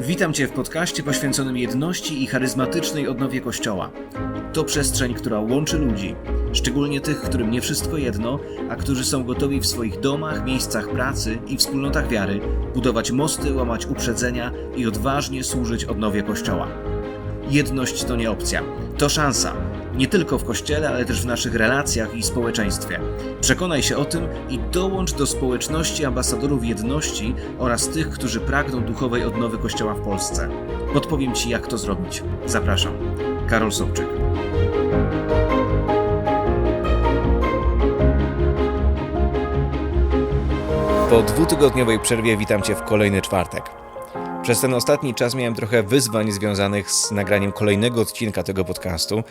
Witam Cię w podcaście poświęconym jedności i charyzmatycznej odnowie Kościoła. To przestrzeń, która łączy ludzi, szczególnie tych, którym nie wszystko jedno, a którzy są gotowi w swoich domach, miejscach pracy i wspólnotach wiary budować mosty, łamać uprzedzenia i odważnie służyć odnowie Kościoła. Jedność to nie opcja, to szansa. Nie tylko w kościele, ale też w naszych relacjach i społeczeństwie. Przekonaj się o tym i dołącz do społeczności ambasadorów jedności oraz tych, którzy pragną duchowej odnowy Kościoła w Polsce. Podpowiem Ci, jak to zrobić. Zapraszam. Karol Sobczyk. Po dwutygodniowej przerwie witam Cię w kolejny czwartek. Przez ten ostatni czas miałem trochę wyzwań związanych z nagraniem kolejnego odcinka tego podcastu,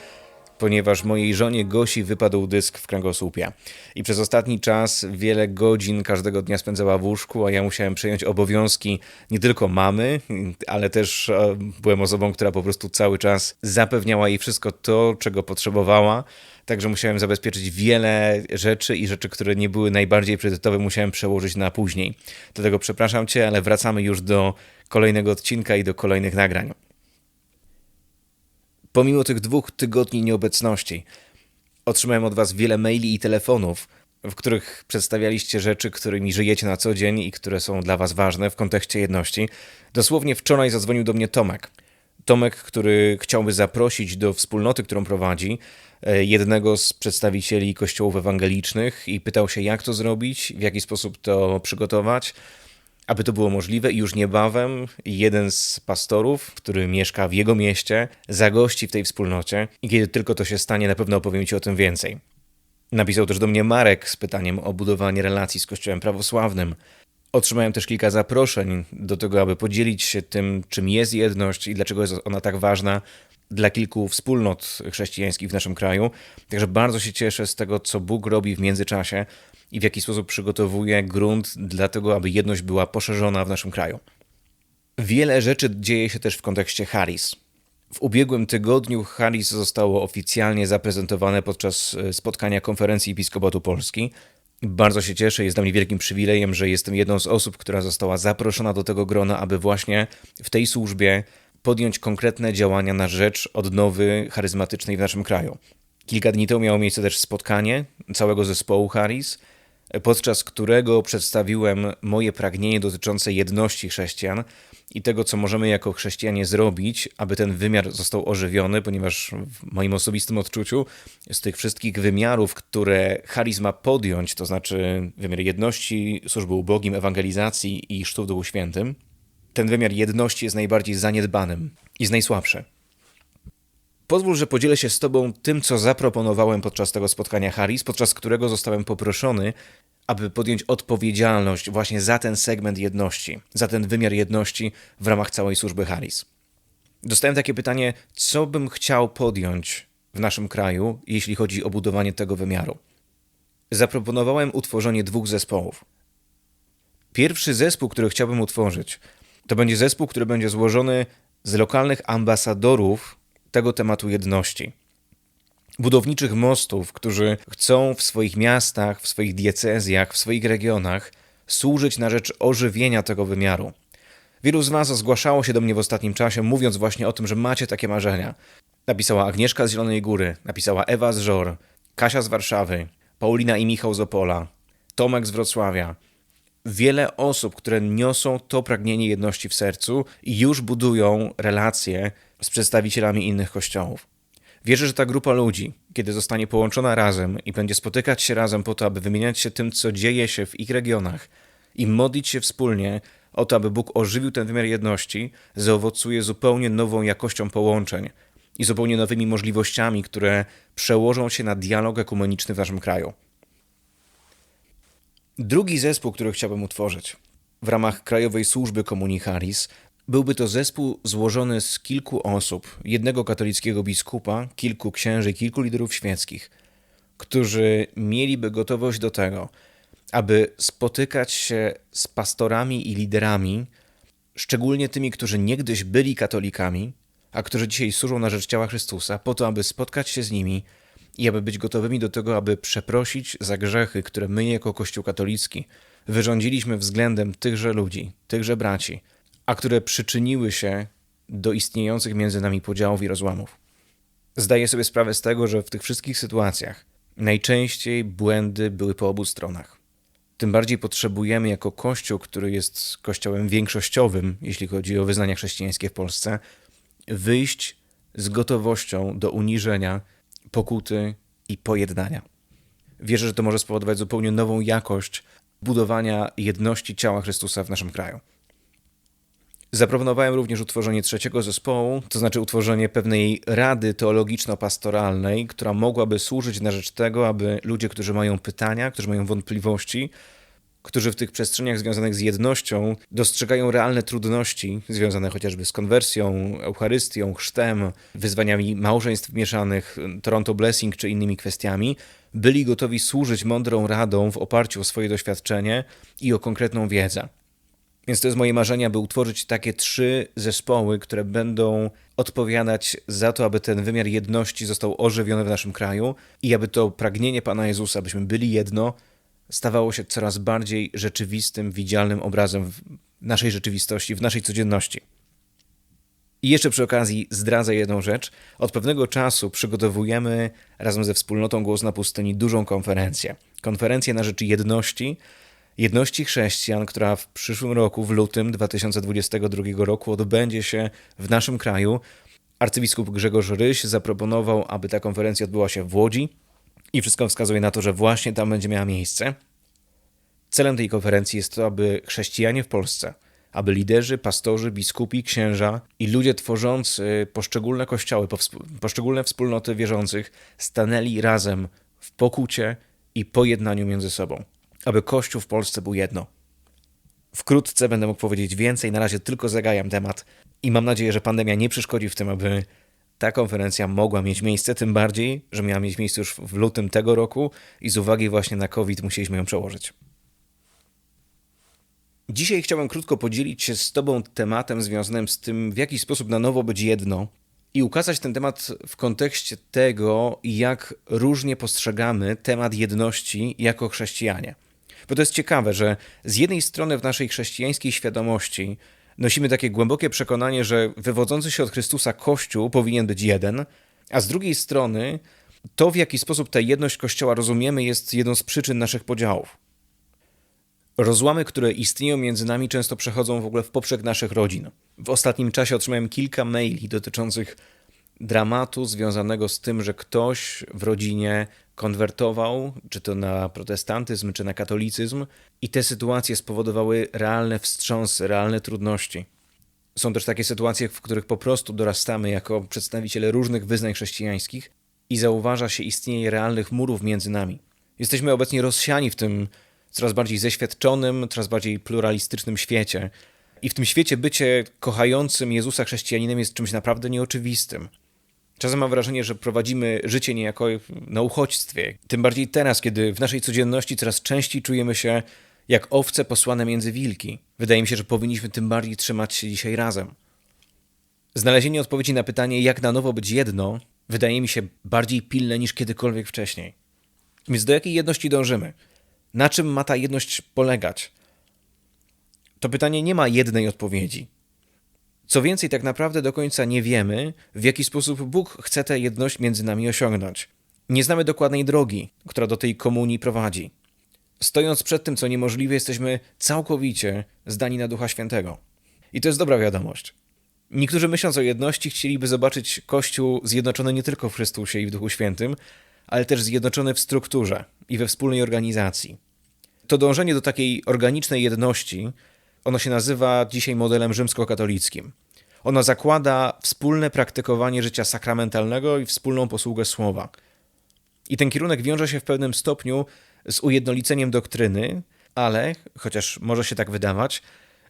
ponieważ mojej żonie Gosi wypadł dysk w kręgosłupie. I przez ostatni czas wiele godzin każdego dnia spędzała w łóżku, a ja musiałem przejąć obowiązki nie tylko mamy, ale też e, byłem osobą, która po prostu cały czas zapewniała jej wszystko to, czego potrzebowała. Także musiałem zabezpieczyć wiele rzeczy i rzeczy, które nie były najbardziej priorytetowe, musiałem przełożyć na później. Dlatego przepraszam Cię, ale wracamy już do kolejnego odcinka i do kolejnych nagrań. Pomimo tych dwóch tygodni nieobecności, otrzymałem od Was wiele maili i telefonów, w których przedstawialiście rzeczy, którymi żyjecie na co dzień i które są dla Was ważne w kontekście jedności. Dosłownie wczoraj zadzwonił do mnie Tomek. Tomek, który chciałby zaprosić do wspólnoty, którą prowadzi, e, jednego z przedstawicieli kościołów ewangelicznych i pytał się, jak to zrobić, w jaki sposób to przygotować aby to było możliwe już niebawem jeden z pastorów, który mieszka w jego mieście, zagości w tej wspólnocie i kiedy tylko to się stanie, na pewno opowiem Ci o tym więcej. Napisał też do mnie Marek z pytaniem o budowanie relacji z Kościołem prawosławnym. Otrzymałem też kilka zaproszeń do tego, aby podzielić się tym, czym jest jedność i dlaczego jest ona tak ważna dla kilku wspólnot chrześcijańskich w naszym kraju. Także bardzo się cieszę z tego, co Bóg robi w międzyczasie i w jaki sposób przygotowuje grunt dla tego, aby jedność była poszerzona w naszym kraju. Wiele rzeczy dzieje się też w kontekście Harris. W ubiegłym tygodniu Harris zostało oficjalnie zaprezentowane podczas e, spotkania konferencji Episkopatu Polski. Bardzo się cieszę, jest dla mnie wielkim przywilejem, że jestem jedną z osób, która została zaproszona do tego grona, aby właśnie w tej służbie podjąć konkretne działania na rzecz odnowy charyzmatycznej w naszym kraju. Kilka dni temu miało miejsce też spotkanie całego zespołu Harris, podczas którego przedstawiłem moje pragnienie dotyczące jedności chrześcijan i tego, co możemy jako chrześcijanie zrobić, aby ten wymiar został ożywiony, ponieważ w moim osobistym odczuciu z tych wszystkich wymiarów, które charyzm ma podjąć, to znaczy wymiar jedności, służby ubogim, ewangelizacji i sztu w Duchu Świętym, ten wymiar jedności jest najbardziej zaniedbanym i jest najsłabszy. Pozwól, że podzielę się z Tobą tym, co zaproponowałem podczas tego spotkania Harris, podczas którego zostałem poproszony, aby podjąć odpowiedzialność właśnie za ten segment jedności, za ten wymiar jedności w ramach całej służby Harris. Dostałem takie pytanie, co bym chciał podjąć w naszym kraju, jeśli chodzi o budowanie tego wymiaru. Zaproponowałem utworzenie dwóch zespołów. Pierwszy zespół, który chciałbym utworzyć, to będzie zespół, który będzie złożony z lokalnych ambasadorów tego tematu jedności. Budowniczych mostów, którzy chcą w swoich miastach, w swoich diecezjach, w swoich regionach służyć na rzecz ożywienia tego wymiaru. Wielu z Was zgłaszało się do mnie w ostatnim czasie, mówiąc właśnie o tym, że macie takie marzenia. Napisała Agnieszka z Zielonej Góry, napisała Ewa z Żor, Kasia z Warszawy, Paulina i Michał z Opola, Tomek z Wrocławia. Wiele osób, które niosą to pragnienie jedności w sercu i już budują relacje z przedstawicielami innych kościołów. Wierzę, że ta grupa ludzi, kiedy zostanie połączona razem i będzie spotykać się razem po to, aby wymieniać się tym, co dzieje się w ich regionach i modlić się wspólnie o to, aby Bóg ożywił ten wymiar jedności, zaowocuje zupełnie nową jakością połączeń i zupełnie nowymi możliwościami, które przełożą się na dialog ekumeniczny w naszym kraju. Drugi zespół, który chciałbym utworzyć w ramach Krajowej Służby Komunii Charis, Byłby to zespół złożony z kilku osób, jednego katolickiego biskupa, kilku księży, kilku liderów świeckich, którzy mieliby gotowość do tego, aby spotykać się z pastorami i liderami, szczególnie tymi, którzy niegdyś byli katolikami, a którzy dzisiaj służą na rzecz ciała Chrystusa, po to, aby spotkać się z nimi i aby być gotowymi do tego, aby przeprosić za grzechy, które my jako Kościół katolicki wyrządziliśmy względem tychże ludzi, tychże braci, a które przyczyniły się do istniejących między nami podziałów i rozłamów. Zdaję sobie sprawę z tego, że w tych wszystkich sytuacjach najczęściej błędy były po obu stronach. Tym bardziej potrzebujemy jako Kościół, który jest kościołem większościowym, jeśli chodzi o wyznania chrześcijańskie w Polsce, wyjść z gotowością do uniżenia, pokuty i pojednania. Wierzę, że to może spowodować zupełnie nową jakość budowania jedności ciała Chrystusa w naszym kraju. Zaproponowałem również utworzenie trzeciego zespołu, to znaczy utworzenie pewnej rady teologiczno-pastoralnej, która mogłaby służyć na rzecz tego, aby ludzie, którzy mają pytania, którzy mają wątpliwości, którzy w tych przestrzeniach związanych z jednością dostrzegają realne trudności związane chociażby z konwersją, Eucharystią, chrztem, wyzwaniami małżeństw mieszanych, Toronto Blessing czy innymi kwestiami, byli gotowi służyć mądrą radą w oparciu o swoje doświadczenie i o konkretną wiedzę. Więc to jest moje marzenie, aby utworzyć takie trzy zespoły, które będą odpowiadać za to, aby ten wymiar jedności został ożywiony w naszym kraju i aby to pragnienie Pana Jezusa, abyśmy byli jedno, stawało się coraz bardziej rzeczywistym, widzialnym obrazem naszej rzeczywistości, w naszej codzienności. I jeszcze przy okazji zdradzę jedną rzecz. Od pewnego czasu przygotowujemy razem ze wspólnotą Głos na Pustyni dużą konferencję. Konferencję na rzecz jedności, jedności chrześcijan, która w przyszłym roku, w lutym 2022 roku, odbędzie się w naszym kraju. Arcybiskup Grzegorz Ryś zaproponował, aby ta konferencja odbyła się w Łodzi i wszystko wskazuje na to, że właśnie tam będzie miała miejsce. Celem tej konferencji jest to, aby chrześcijanie w Polsce, aby liderzy, pastorzy, biskupi, księża i ludzie tworzący poszczególne kościoły, poszczególne wspólnoty wierzących stanęli razem w pokucie i pojednaniu między sobą aby Kościół w Polsce był jedno. Wkrótce będę mógł powiedzieć więcej, na razie tylko zagajam temat i mam nadzieję, że pandemia nie przeszkodzi w tym, aby ta konferencja mogła mieć miejsce, tym bardziej, że miała mieć miejsce już w lutym tego roku i z uwagi właśnie na COVID musieliśmy ją przełożyć. Dzisiaj chciałem krótko podzielić się z Tobą tematem związanym z tym, w jaki sposób na nowo być jedno i ukazać ten temat w kontekście tego, jak różnie postrzegamy temat jedności jako chrześcijanie. Bo to jest ciekawe, że z jednej strony w naszej chrześcijańskiej świadomości nosimy takie głębokie przekonanie, że wywodzący się od Chrystusa Kościół powinien być jeden, a z drugiej strony to, w jaki sposób tę jedność Kościoła rozumiemy, jest jedną z przyczyn naszych podziałów. Rozłamy, które istnieją między nami, często przechodzą w ogóle w poprzek naszych rodzin. W ostatnim czasie otrzymałem kilka maili dotyczących dramatu związanego z tym, że ktoś w rodzinie konwertował, czy to na protestantyzm, czy na katolicyzm, i te sytuacje spowodowały realne wstrząsy, realne trudności. Są też takie sytuacje, w których po prostu dorastamy jako przedstawiciele różnych wyznań chrześcijańskich i zauważa się istnienie realnych murów między nami. Jesteśmy obecnie rozsiani w tym coraz bardziej zeświadczonym, coraz bardziej pluralistycznym świecie. I w tym świecie bycie kochającym Jezusa chrześcijaninem jest czymś naprawdę nieoczywistym. Czasem mam wrażenie, że prowadzimy życie niejako na uchodźstwie. Tym bardziej teraz, kiedy w naszej codzienności coraz częściej czujemy się jak owce posłane między wilki. Wydaje mi się, że powinniśmy tym bardziej trzymać się dzisiaj razem. Znalezienie odpowiedzi na pytanie, jak na nowo być jedno, wydaje mi się bardziej pilne niż kiedykolwiek wcześniej. Więc do jakiej jedności dążymy? Na czym ma ta jedność polegać? To pytanie nie ma jednej odpowiedzi. Co więcej, tak naprawdę do końca nie wiemy, w jaki sposób Bóg chce tę jedność między nami osiągnąć. Nie znamy dokładnej drogi, która do tej komunii prowadzi. Stojąc przed tym, co niemożliwe, jesteśmy całkowicie zdani na Ducha Świętego. I to jest dobra wiadomość. Niektórzy myśląc o jedności chcieliby zobaczyć Kościół zjednoczony nie tylko w Chrystusie i w Duchu Świętym, ale też zjednoczony w strukturze i we wspólnej organizacji. To dążenie do takiej organicznej jedności ono się nazywa dzisiaj modelem rzymskokatolickim. Ono zakłada wspólne praktykowanie życia sakramentalnego i wspólną posługę słowa. I ten kierunek wiąże się w pewnym stopniu z ujednoliceniem doktryny, ale, chociaż może się tak wydawać,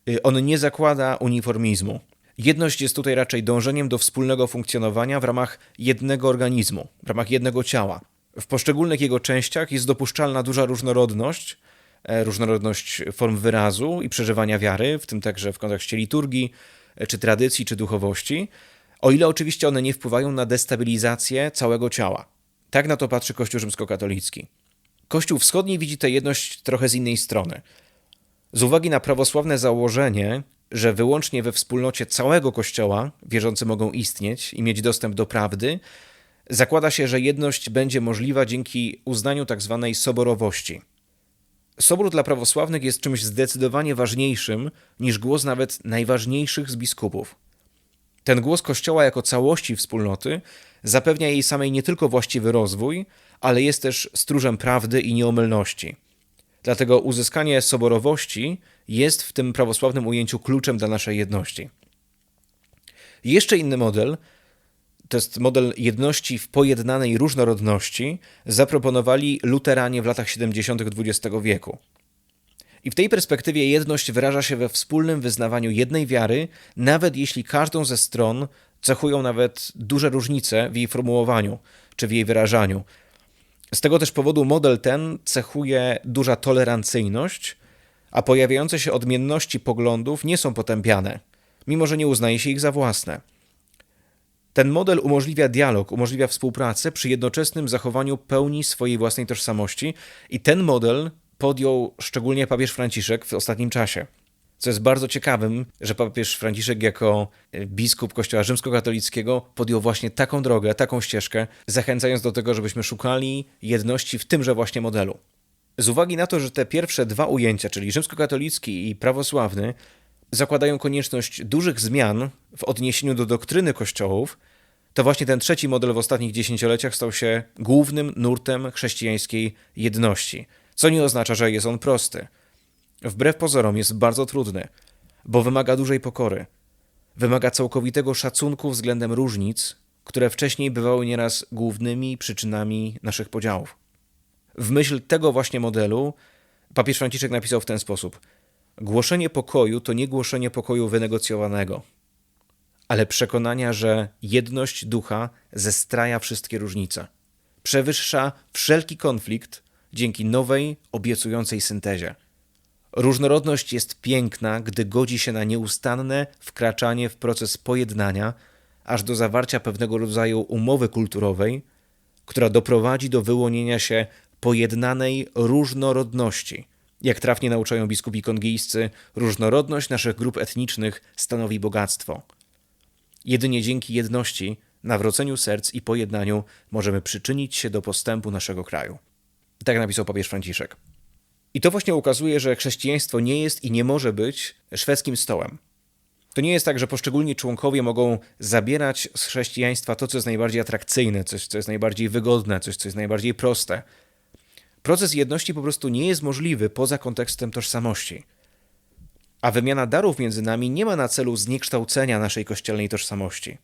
y, on nie zakłada uniformizmu. Jedność jest tutaj raczej dążeniem do wspólnego funkcjonowania w ramach jednego organizmu, w ramach jednego ciała. W poszczególnych jego częściach jest dopuszczalna duża różnorodność, różnorodność form wyrazu i przeżywania wiary, w tym także w kontekście liturgii, e, czy tradycji, czy duchowości, o ile oczywiście one nie wpływają na destabilizację całego ciała. Tak na to patrzy Kościół rzymskokatolicki. Kościół wschodni widzi tę jedność trochę z innej strony. Z uwagi na prawosławne założenie, że wyłącznie we wspólnocie całego Kościoła wierzący mogą istnieć i mieć dostęp do prawdy, zakłada się, że jedność będzie możliwa dzięki uznaniu tzw. Tak soborowości. Sobór dla prawosławnych jest czymś zdecydowanie ważniejszym niż głos nawet najważniejszych z biskupów. Ten głos Kościoła jako całości wspólnoty zapewnia jej samej nie tylko właściwy rozwój, ale jest też stróżem prawdy i nieomylności. Dlatego uzyskanie soborowości jest w tym prawosławnym ujęciu kluczem dla naszej jedności. Jeszcze inny model, to jest model jedności w pojednanej różnorodności, zaproponowali luteranie w latach 70. XX wieku. I w tej perspektywie jedność wyraża się we wspólnym wyznawaniu jednej wiary, nawet jeśli każdą ze stron cechują nawet duże różnice w jej formułowaniu czy w jej wyrażaniu. Z tego też powodu model ten cechuje duża tolerancyjność, a pojawiające się odmienności poglądów nie są potępiane, mimo że nie uznaje się ich za własne. Ten model umożliwia dialog, umożliwia współpracę przy jednoczesnym zachowaniu pełni swojej własnej tożsamości i ten model podjął szczególnie papież Franciszek w ostatnim czasie. Co jest bardzo ciekawym, że papież Franciszek jako e, biskup Kościoła Rzymskokatolickiego podjął właśnie taką drogę, taką ścieżkę, zachęcając do tego, żebyśmy szukali jedności w tymże właśnie modelu. Z uwagi na to, że te pierwsze dwa ujęcia, czyli rzymskokatolicki i prawosławny, zakładają konieczność dużych zmian w odniesieniu do doktryny kościołów, to właśnie ten trzeci model w ostatnich dziesięcioleciach stał się głównym nurtem chrześcijańskiej jedności, co nie oznacza, że jest on prosty. Wbrew pozorom jest bardzo trudny, bo wymaga dużej pokory. Wymaga całkowitego szacunku względem różnic, które wcześniej bywały nieraz głównymi przyczynami naszych podziałów. W myśl tego właśnie modelu papież Franciszek napisał w ten sposób: Głoszenie pokoju to nie głoszenie pokoju wynegocjowanego, ale przekonania, że jedność ducha zestraja wszystkie różnice. Przewyższa wszelki konflikt dzięki nowej, obiecującej syntezie. Różnorodność jest piękna, gdy godzi się na nieustanne wkraczanie w proces pojednania, aż do zawarcia pewnego rodzaju umowy kulturowej, która doprowadzi do wyłonienia się pojednanej różnorodności. Jak trafnie nauczają biskupi kongijscy, różnorodność naszych grup etnicznych stanowi bogactwo. Jedynie dzięki jedności, nawróceniu serc i pojednaniu możemy przyczynić się do postępu naszego kraju. Tak napisał papież Franciszek. I to właśnie ukazuje, że chrześcijaństwo nie jest i nie może być szwedzkim stołem. To nie jest tak, że poszczególni członkowie mogą zabierać z chrześcijaństwa to, co jest najbardziej atrakcyjne, coś, co jest najbardziej wygodne, coś, co jest najbardziej proste. Proces jedności po prostu nie jest możliwy poza kontekstem tożsamości. A wymiana darów między nami nie ma na celu zniekształcenia naszej kościelnej tożsamości.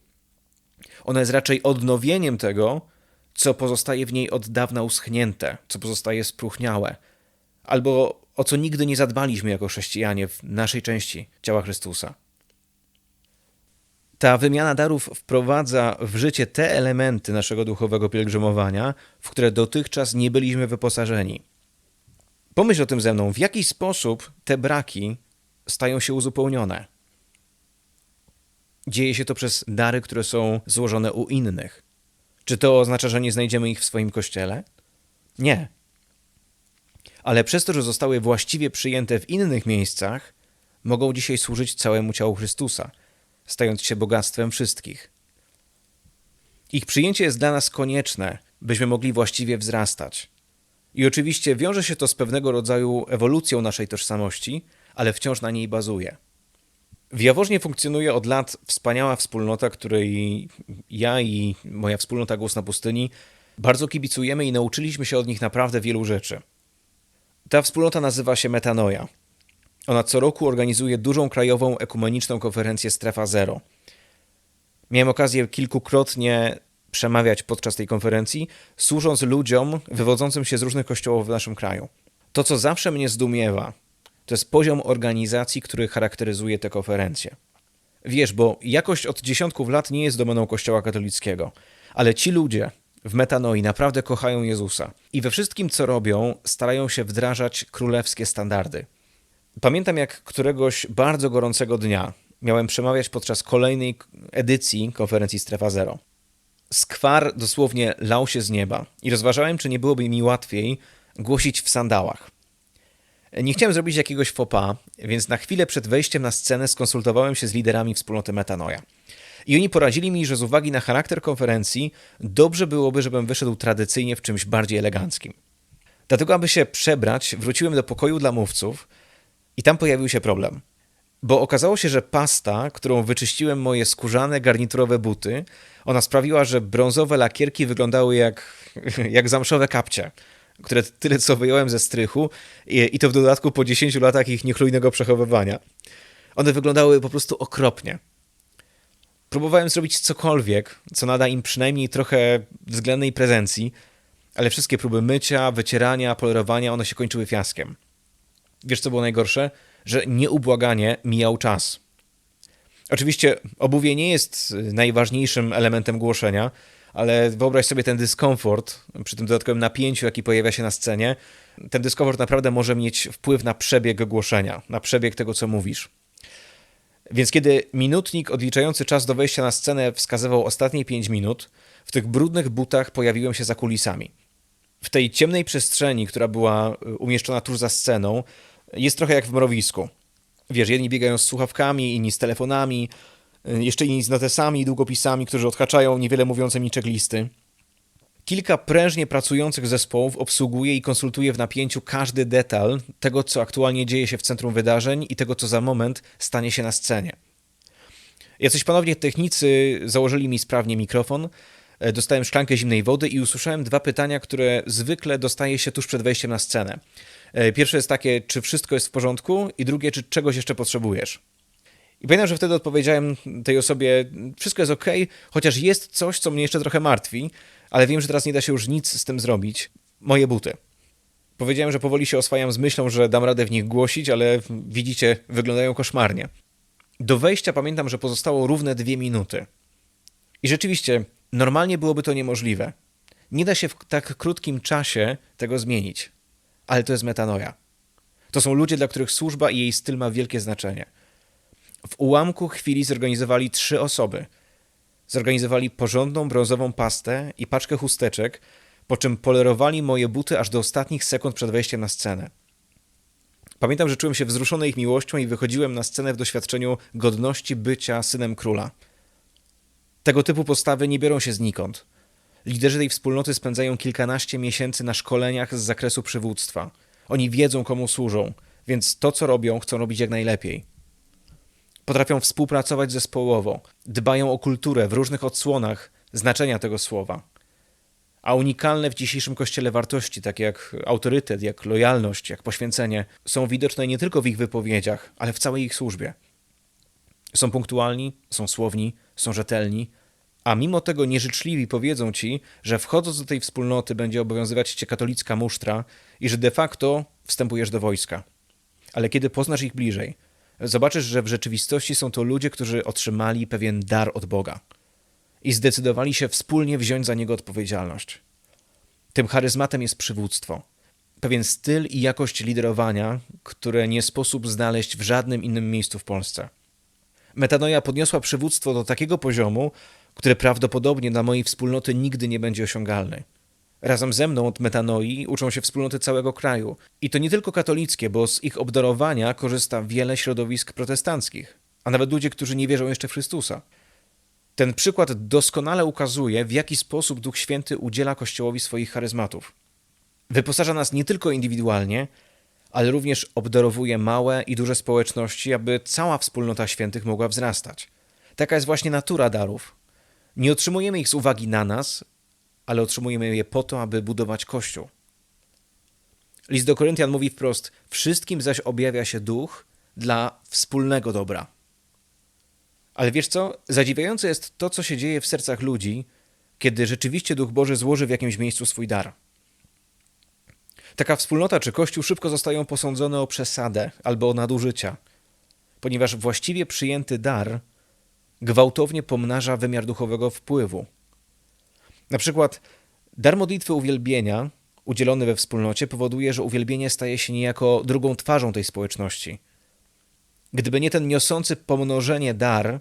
Ona jest raczej odnowieniem tego, co pozostaje w niej od dawna uschnięte, co pozostaje spróchniałe, albo o co nigdy nie zadbaliśmy jako chrześcijanie w naszej części ciała Chrystusa. Ta wymiana darów wprowadza w życie te elementy naszego duchowego pielgrzymowania, w które dotychczas nie byliśmy wyposażeni. Pomyśl o tym ze mną, w jaki sposób te braki stają się uzupełnione. Dzieje się to przez dary, które są złożone u innych. Czy to oznacza, że nie znajdziemy ich w swoim kościele? Nie. Ale przez to, że zostały właściwie przyjęte w innych miejscach, mogą dzisiaj służyć całemu ciału Chrystusa, stając się bogactwem wszystkich. Ich przyjęcie jest dla nas konieczne, byśmy mogli właściwie wzrastać. I oczywiście wiąże się to z pewnego rodzaju ewolucją naszej tożsamości, ale wciąż na niej bazuje. W Jaworznie funkcjonuje od lat wspaniała wspólnota, której ja i moja wspólnota Głos na Pustyni bardzo kibicujemy i nauczyliśmy się od nich naprawdę wielu rzeczy. Ta wspólnota nazywa się Metanoja. Ona co roku organizuje dużą krajową ekumeniczną konferencję Strefa Zero. Miałem okazję kilkukrotnie przemawiać podczas tej konferencji, służąc ludziom wywodzącym się z różnych kościołów w naszym kraju. To, co zawsze mnie zdumiewa, to jest poziom organizacji, który charakteryzuje te konferencje. Wiesz, bo jakość od dziesiątków lat nie jest domeną Kościoła katolickiego, ale ci ludzie w metanoi naprawdę kochają Jezusa i we wszystkim, co robią, starają się wdrażać królewskie standardy. Pamiętam, jak któregoś bardzo gorącego dnia miałem przemawiać podczas kolejnej edycji konferencji Strefa Zero. Skwar dosłownie lał się z nieba i rozważałem, czy nie byłoby mi łatwiej głosić w sandałach. Nie chciałem zrobić jakiegoś pas, więc na chwilę przed wejściem na scenę skonsultowałem się z liderami wspólnoty Metanoja. I oni poradzili mi, że z uwagi na charakter konferencji dobrze byłoby, żebym wyszedł tradycyjnie w czymś bardziej eleganckim. Dlatego, aby się przebrać, wróciłem do pokoju dla mówców i tam pojawił się problem. Bo okazało się, że pasta, którą wyczyściłem moje skórzane, garniturowe buty, ona sprawiła, że brązowe lakierki wyglądały jak, jak zamszowe kapcie, które tyle co wyjąłem ze strychu i, i to w dodatku po 10 latach ich niechlujnego przechowywania. One wyglądały po prostu okropnie. Próbowałem zrobić cokolwiek, co nada im przynajmniej trochę względnej prezencji, ale wszystkie próby mycia, wycierania, polerowania, one się kończyły fiaskiem. Wiesz, co było najgorsze? Że nieubłaganie mijał czas. Oczywiście obuwie nie jest najważniejszym elementem głoszenia, ale wyobraź sobie ten dyskomfort przy tym dodatkowym napięciu, jaki pojawia się na scenie. Ten dyskomfort naprawdę może mieć wpływ na przebieg głoszenia, na przebieg tego, co mówisz. Więc kiedy minutnik odliczający czas do wejścia na scenę wskazywał ostatnie 5 minut, w tych brudnych butach pojawiłem się za kulisami. W tej ciemnej przestrzeni, która była umieszczona tuż za sceną, jest trochę jak w mrowisku. Wiesz, jedni biegają z słuchawkami, inni z telefonami, jeszcze inni z notesami i długopisami, którzy odhaczają niewiele mówiące mi checklisty. Kilka prężnie pracujących zespołów obsługuje i konsultuje w napięciu każdy detal tego, co aktualnie dzieje się w centrum wydarzeń i tego, co za moment stanie się na scenie. Jacyś panowie technicy założyli mi sprawnie mikrofon, dostałem szklankę zimnej wody i usłyszałem dwa pytania, które zwykle dostaje się tuż przed wejściem na scenę. E, pierwsze jest takie, czy wszystko jest w porządku, i drugie, czy czegoś jeszcze potrzebujesz. I pamiętam, że wtedy odpowiedziałem tej osobie, wszystko jest ok, chociaż jest coś, co mnie jeszcze trochę martwi, ale wiem, że teraz nie da się już nic z tym zrobić. Moje buty. Powiedziałem, że powoli się oswajam z myślą, że dam radę w nich głosić, ale widzicie, wyglądają koszmarnie. Do wejścia pamiętam, że pozostało równe dwie minuty. I rzeczywiście, normalnie byłoby to niemożliwe. Nie da się w tak krótkim czasie tego zmienić. Ale to jest metanoja. To są ludzie, dla których służba i jej styl ma wielkie znaczenie. W ułamku chwili zorganizowali trzy osoby. Zorganizowali porządną brązową pastę i paczkę chusteczek, po czym polerowali moje buty aż do ostatnich sekund przed wejściem na scenę. Pamiętam, że czułem się wzruszony ich miłością i wychodziłem na scenę w doświadczeniu godności bycia synem króla. Tego typu postawy nie biorą się znikąd. Liderzy tej wspólnoty spędzają kilkanaście miesięcy na szkoleniach z zakresu przywództwa. Oni wiedzą, komu służą, więc to, co robią, chcą robić jak najlepiej. Potrafią współpracować zespołowo, dbają o kulturę w różnych odsłonach znaczenia tego słowa. A unikalne w dzisiejszym kościele wartości, takie jak autorytet, jak lojalność, jak poświęcenie, są widoczne nie tylko w ich wypowiedziach, ale w całej ich służbie. Są punktualni, są słowni, są rzetelni, a mimo tego nieżyczliwi powiedzą ci, że wchodząc do tej wspólnoty będzie obowiązywać cię katolicka musztra i że de facto wstępujesz do wojska. Ale kiedy poznasz ich bliżej, zobaczysz, że w rzeczywistości są to ludzie, którzy otrzymali pewien dar od Boga i zdecydowali się wspólnie wziąć za niego odpowiedzialność. Tym charyzmatem jest przywództwo. Pewien styl i jakość liderowania, które nie sposób znaleźć w żadnym innym miejscu w Polsce. Metanoja podniosła przywództwo do takiego poziomu, który prawdopodobnie dla mojej wspólnoty nigdy nie będzie osiągalny. Razem ze mną od metanoi uczą się wspólnoty całego kraju. I to nie tylko katolickie, bo z ich obdarowania korzysta wiele środowisk protestanckich, a nawet ludzie, którzy nie wierzą jeszcze w Chrystusa. Ten przykład doskonale ukazuje, w jaki sposób Duch Święty udziela Kościołowi swoich charyzmatów. Wyposaża nas nie tylko indywidualnie, ale również obdarowuje małe i duże społeczności, aby cała wspólnota świętych mogła wzrastać. Taka jest właśnie natura darów. Nie otrzymujemy ich z uwagi na nas, ale otrzymujemy je po to, aby budować Kościół. List do Koryntian mówi wprost: Wszystkim zaś objawia się duch dla wspólnego dobra. Ale wiesz co? Zadziwiające jest to, co się dzieje w sercach ludzi, kiedy rzeczywiście Duch Boży złoży w jakimś miejscu swój dar. Taka wspólnota czy kościół szybko zostają posądzone o przesadę albo o nadużycia, ponieważ właściwie przyjęty dar gwałtownie pomnaża wymiar duchowego wpływu. Na przykład dar modlitwy uwielbienia udzielony we wspólnocie powoduje, że uwielbienie staje się niejako drugą twarzą tej społeczności. Gdyby nie ten niosący pomnożenie dar,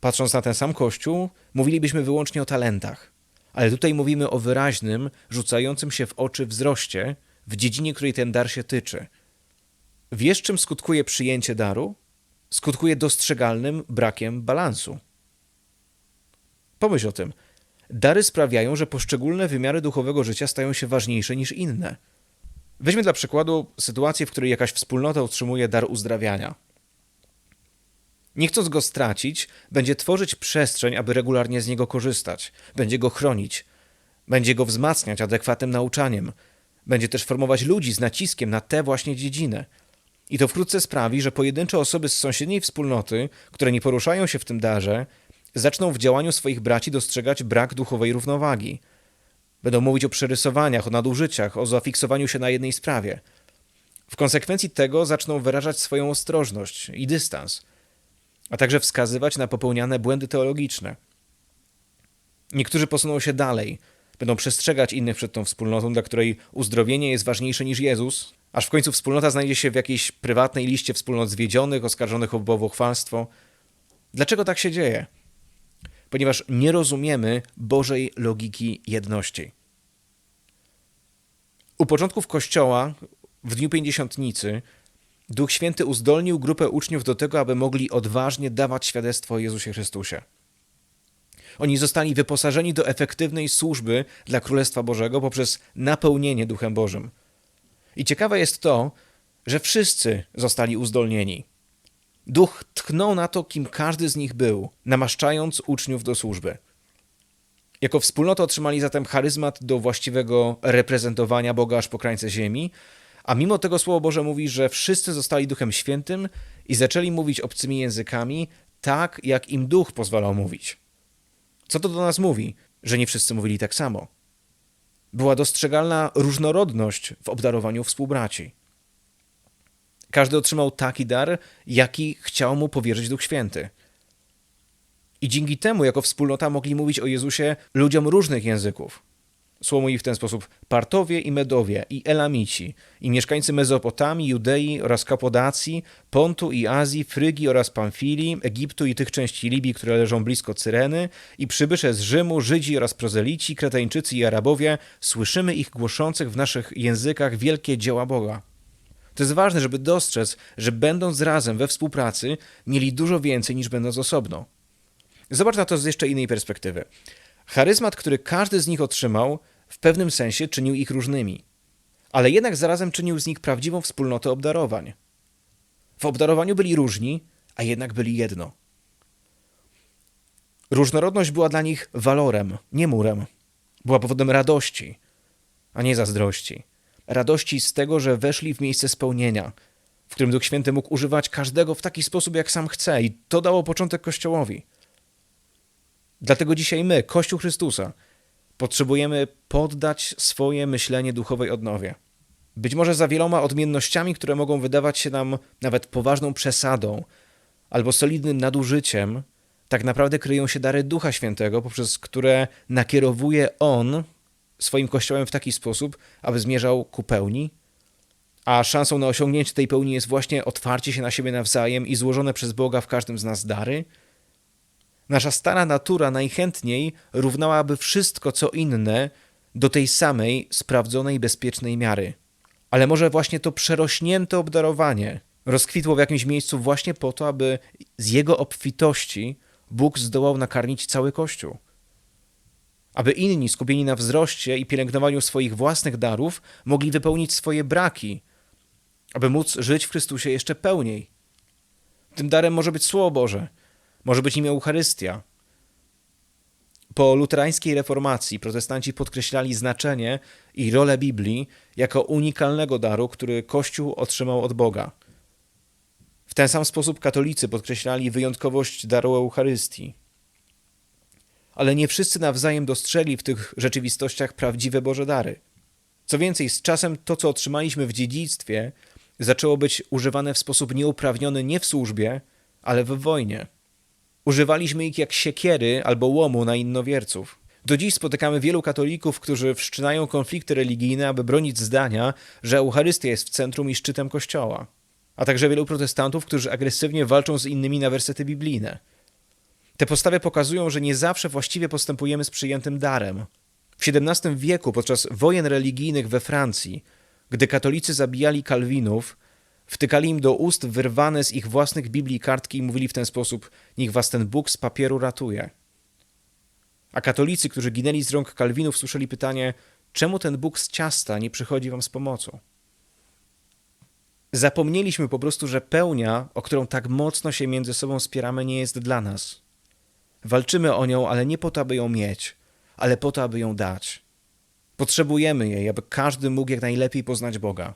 patrząc na ten sam kościół, mówilibyśmy wyłącznie o talentach. Ale tutaj mówimy o wyraźnym, rzucającym się w oczy wzroście w dziedzinie, której ten dar się tyczy. Wiesz, czym skutkuje przyjęcie daru? Skutkuje dostrzegalnym brakiem balansu. Pomyśl o tym. Dary sprawiają, że poszczególne wymiary duchowego życia stają się ważniejsze niż inne. Weźmy dla przykładu sytuację, w której jakaś wspólnota otrzymuje dar uzdrawiania. Nie chcąc go stracić, będzie tworzyć przestrzeń, aby regularnie z niego korzystać, będzie go chronić, będzie go wzmacniać adekwatnym nauczaniem, będzie też formować ludzi z naciskiem na tę właśnie dziedzinę. I to wkrótce sprawi, że pojedyncze osoby z sąsiedniej wspólnoty, które nie poruszają się w tym darze, zaczną w działaniu swoich braci dostrzegać brak duchowej równowagi. Będą mówić o przerysowaniach, o nadużyciach, o zafiksowaniu się na jednej sprawie. W konsekwencji tego zaczną wyrażać swoją ostrożność i dystans, a także wskazywać na popełniane błędy teologiczne. Niektórzy posuną się dalej, będą przestrzegać innych przed tą wspólnotą, dla której uzdrowienie jest ważniejsze niż Jezus, aż w końcu wspólnota znajdzie się w jakiejś prywatnej liście wspólnot zwiedzionych, oskarżonych o bałwochwalstwo. Dlaczego tak się dzieje? Ponieważ nie rozumiemy Bożej logiki jedności. U początków Kościoła, w Dniu Pięćdziesiątnicy, Duch Święty uzdolnił grupę uczniów do tego, aby mogli odważnie dawać świadectwo o Jezusie Chrystusie. Oni zostali wyposażeni do efektywnej służby dla Królestwa Bożego poprzez napełnienie Duchem Bożym. I ciekawe jest to, że wszyscy zostali uzdolnieni. Duch tknął na to, kim każdy z nich był, namaszczając uczniów do służby. Jako wspólnota otrzymali zatem charyzmat do właściwego reprezentowania Boga aż po krańce ziemi, a mimo tego Słowo Boże mówi, że wszyscy zostali Duchem Świętym i zaczęli mówić obcymi językami tak, jak im Duch pozwalał mówić. Co to do nas mówi, że nie wszyscy mówili tak samo? Była dostrzegalna różnorodność w obdarowaniu współbraci. Każdy otrzymał taki dar, jaki chciał mu powierzyć Duch Święty. I dzięki temu, jako wspólnota, mogli mówić o Jezusie ludziom różnych języków. Słowo w ten sposób Partowie i Medowie, i Elamici, i mieszkańcy Mezopotamii, Judei oraz Kapodacji, Pontu i Azji, Frygii oraz Pamfilii, Egiptu i tych części Libii, które leżą blisko Cyreny, i przybysze z Rzymu, Żydzi oraz Prozelici, Kretańczycy i Arabowie, słyszymy ich głoszących w naszych językach wielkie dzieła Boga. To jest ważne, żeby dostrzec, że będąc razem we współpracy, mieli dużo więcej niż będąc osobno. Zobacz na to z jeszcze innej perspektywy. Charyzmat, który każdy z nich otrzymał, w pewnym sensie czynił ich różnymi, ale jednak zarazem czynił z nich prawdziwą wspólnotę obdarowań. W obdarowaniu byli różni, a jednak byli jedno. Różnorodność była dla nich walorem, nie murem. Była powodem radości, a nie zazdrości. Radości z tego, że weszli w miejsce spełnienia, w którym Duch Święty mógł używać każdego w taki sposób, jak sam chce, i to dało początek Kościołowi. Dlatego dzisiaj my, Kościół Chrystusa, potrzebujemy poddać swoje myślenie duchowej odnowie. Być może za wieloma odmiennościami, które mogą wydawać się nam nawet poważną przesadą albo solidnym nadużyciem, tak naprawdę kryją się dary Ducha Świętego, poprzez które nakierowuje On swoim kościołem w taki sposób, aby zmierzał ku pełni, a szansą na osiągnięcie tej pełni jest właśnie otwarcie się na siebie nawzajem i złożone przez Boga w każdym z nas dary – Nasza stara natura najchętniej równałaby wszystko co inne do tej samej sprawdzonej, bezpiecznej miary. Ale może właśnie to przerośnięte obdarowanie rozkwitło w jakimś miejscu właśnie po to, aby z jego obfitości Bóg zdołał nakarmić cały Kościół. Aby inni, skupieni na wzroście i pielęgnowaniu swoich własnych darów, mogli wypełnić swoje braki, aby móc żyć w Chrystusie jeszcze pełniej. Tym darem może być Słowo Boże, może być nim Eucharystia. Po luterańskiej reformacji protestanci podkreślali znaczenie i rolę Biblii jako unikalnego daru, który Kościół otrzymał od Boga. W ten sam sposób katolicy podkreślali wyjątkowość daru Eucharystii. Ale nie wszyscy nawzajem dostrzegli w tych rzeczywistościach prawdziwe Boże dary. Co więcej, z czasem to, co otrzymaliśmy w dziedzictwie, zaczęło być używane w sposób nieuprawniony nie w służbie, ale w wojnie. Używaliśmy ich jak siekiery albo łomu na innowierców. Do dziś spotykamy wielu katolików, którzy wszczynają konflikty religijne, aby bronić zdania, że Eucharystia jest w centrum i szczytem Kościoła. A także wielu protestantów, którzy agresywnie walczą z innymi na wersety biblijne. Te postawy pokazują, że nie zawsze właściwie postępujemy z przyjętym darem. W XVII wieku, podczas wojen religijnych we Francji, gdy katolicy zabijali Kalwinów, Wtykali im do ust wyrwane z ich własnych Biblii kartki i mówili w ten sposób: Niech was ten Bóg z papieru ratuje. A katolicy, którzy ginęli z rąk Kalwinów, słyszeli pytanie: czemu ten Bóg z ciasta nie przychodzi wam z pomocą? Zapomnieliśmy po prostu, że pełnia, o którą tak mocno się między sobą spieramy, nie jest dla nas. Walczymy o nią, ale nie po to, aby ją mieć, ale po to, aby ją dać. Potrzebujemy jej, aby każdy mógł jak najlepiej poznać Boga.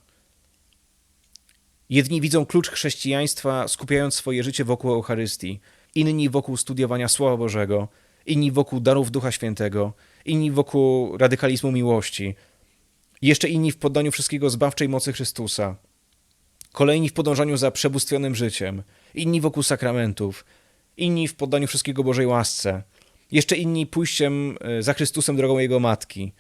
Jedni widzą klucz chrześcijaństwa, skupiając swoje życie wokół Eucharystii, inni wokół studiowania Słowa Bożego, inni wokół darów Ducha Świętego, inni wokół radykalizmu miłości, jeszcze inni w poddaniu wszystkiego zbawczej mocy Chrystusa, kolejni w podążaniu za przebóstwionym życiem, inni wokół sakramentów, inni w poddaniu wszystkiego Bożej łasce, jeszcze inni pójściem e, za Chrystusem drogą Jego Matki,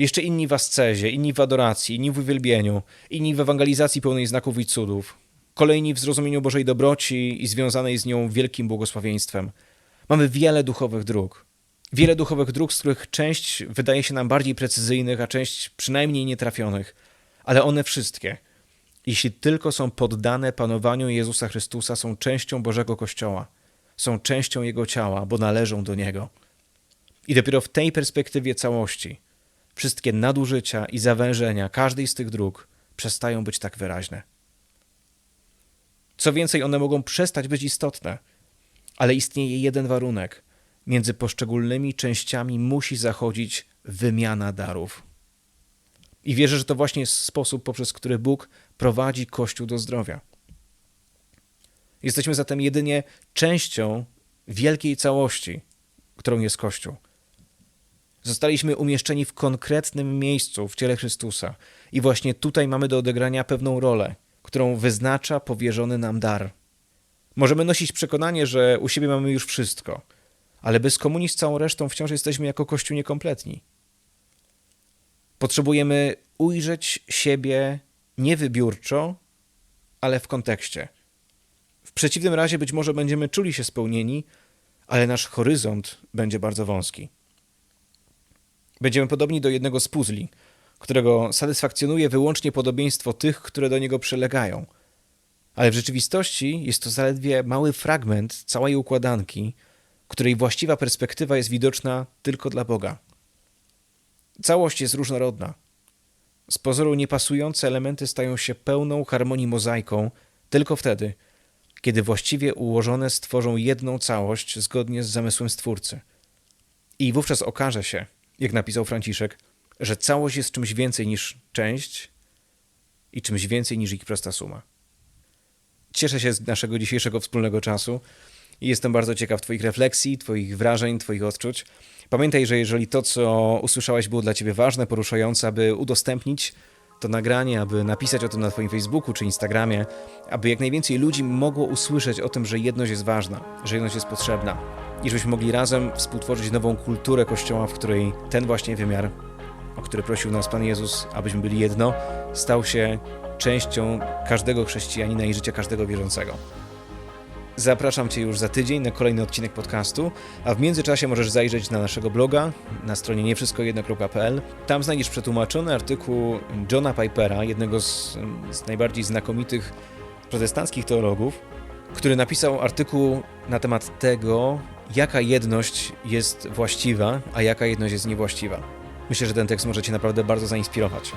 jeszcze inni w ascezie, inni w adoracji, inni w uwielbieniu, inni w ewangelizacji pełnej znaków i cudów, kolejni w zrozumieniu Bożej dobroci i związanej z nią wielkim błogosławieństwem. Mamy wiele duchowych dróg. Wiele duchowych dróg, z których część wydaje się nam bardziej precyzyjnych, a część przynajmniej nietrafionych, ale one wszystkie, jeśli tylko są poddane panowaniu Jezusa Chrystusa, są częścią Bożego Kościoła, są częścią Jego ciała, bo należą do Niego. I dopiero w tej perspektywie całości wszystkie nadużycia i zawężenia każdej z tych dróg przestają być tak wyraźne. Co więcej, one mogą przestać być istotne, ale istnieje jeden warunek. Między poszczególnymi częściami musi zachodzić wymiana darów. I wierzę, że to właśnie jest sposób, poprzez który Bóg prowadzi Kościół do zdrowia. Jesteśmy zatem jedynie częścią wielkiej całości, którą jest Kościół. Zostaliśmy umieszczeni w konkretnym miejscu w ciele Chrystusa i właśnie tutaj mamy do odegrania pewną rolę, którą wyznacza powierzony nam dar. Możemy nosić przekonanie, że u siebie mamy już wszystko, ale bez komunii z całą resztą wciąż jesteśmy jako Kościół niekompletni. Potrzebujemy ujrzeć siebie nie wybiórczo, ale w kontekście. W przeciwnym razie być może będziemy czuli się spełnieni, ale nasz horyzont będzie bardzo wąski. Będziemy podobni do jednego z puzli, którego satysfakcjonuje wyłącznie podobieństwo tych, które do niego przylegają. Ale w rzeczywistości jest to zaledwie mały fragment całej układanki, której właściwa perspektywa jest widoczna tylko dla Boga. Całość jest różnorodna. Z pozoru niepasujące elementy stają się pełną harmonii mozaiką tylko wtedy, kiedy właściwie ułożone stworzą jedną całość zgodnie z zamysłem Stwórcy. I wówczas okaże się, jak napisał Franciszek, że całość jest czymś więcej niż część i czymś więcej niż ich prosta suma. Cieszę się z naszego dzisiejszego wspólnego czasu i jestem bardzo ciekaw Twoich refleksji, Twoich wrażeń, Twoich odczuć. Pamiętaj, że jeżeli to, co usłyszałeś, było dla Ciebie ważne, poruszające, aby udostępnić to nagranie, aby napisać o tym na Twoim Facebooku czy Instagramie, aby jak najwięcej ludzi mogło usłyszeć o tym, że jedność jest ważna, że jedność jest potrzebna i żebyśmy mogli razem współtworzyć nową kulturę Kościoła, w której ten właśnie wymiar, o który prosił nas Pan Jezus, abyśmy byli jedno, stał się częścią każdego chrześcijanina i życia każdego wierzącego. Zapraszam Cię już za tydzień na kolejny odcinek podcastu, a w międzyczasie możesz zajrzeć na naszego bloga na stronie niewszystkojedno.pl. Tam znajdziesz przetłumaczony artykuł Johna Pipera, jednego z, z najbardziej znakomitych protestanckich teologów, który napisał artykuł na temat tego, jaka jedność jest właściwa, a jaka jedność jest niewłaściwa. Myślę, że ten tekst może Cię naprawdę bardzo zainspirować.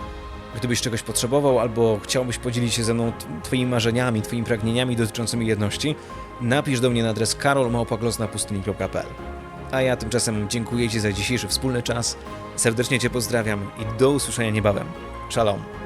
Gdybyś czegoś potrzebował albo chciałbyś podzielić się ze mną Twoimi marzeniami, Twoimi pragnieniami dotyczącymi jedności, napisz do mnie na adres karolmałpaglosnapustyni.pl A ja tymczasem dziękuję Ci za dzisiejszy wspólny czas, serdecznie Cię pozdrawiam i do usłyszenia niebawem. Shalom.